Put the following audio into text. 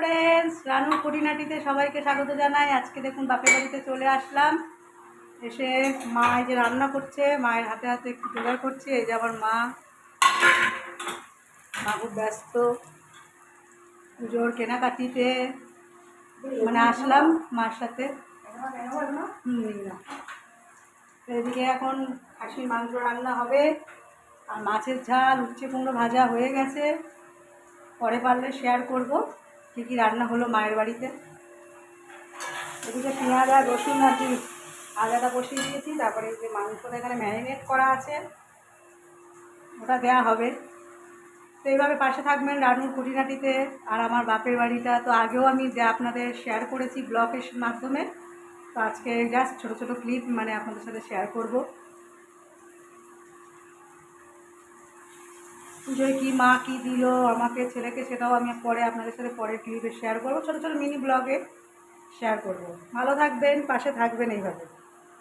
Friends রানুর খুঁটিনাটিতে সবাইকে স্বাগত জানাই। আজকে দেখুন বাপের বাড়িতে চলে আসলাম। এসে মা এই যে রান্না করছে, মায়ের হাতে হাতে একটু জোগাড় করছে, এই যে আমার মা। মা খুব ব্যস্ত। পুজোর কেনাকাটিতে মানে আসলাম মার সাথে। এদিকে এখন খাসির মাংস রান্না হবে। আর মাছের ঝাল উচ্ছে কুমড়ো ভাজা হয়ে গেছে। পরে পারলে শেয়ার করব। কী কী রান্না হলো মায়ের বাড়িতে? এদিকে পেঁয়াজ আর রসুন আর কি আদাটা বসিয়ে দিয়েছি, তারপরে যে মাংসটা এখানে ম্যারিনেট করা আছে, ওটা দেওয়া হবে। তো এইভাবে পাশে থাকবেন রানুর খুঁটিনাটিতে আর আমার বাপের বাড়িটা। তো আগেও আমি যে আপনাদের শেয়ার করেছি ব্লগের মাধ্যমে, তো আজকে জাস্ট ছোটো ছোটো ক্লিপ মানে আপনাদের সাথে শেয়ার করব। পুজোয় কী মা কী দিল, আমাকে, ছেলেকে সেটাও আমি পরে আপনাদের সাথে পরের ক্লিপে শেয়ার করব। ছোটো ছোটো মিনি ব্লগে শেয়ার করব। ভালো থাকবেন, পাশে থাকবেন এইভাবে।